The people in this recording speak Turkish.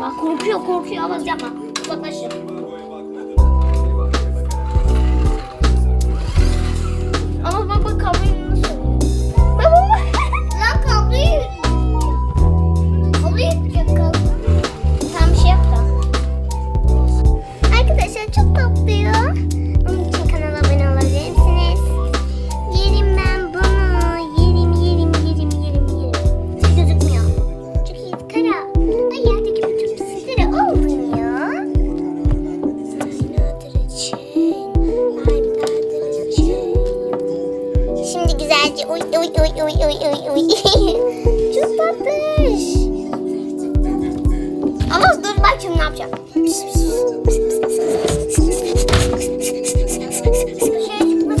Bak korkuyor korkuyor ama yapma. Uzaklaşın. Güzelce uy uy uy uy uy uy uy. Çok tatlış. Ama dur bak şimdi ne yapacağım.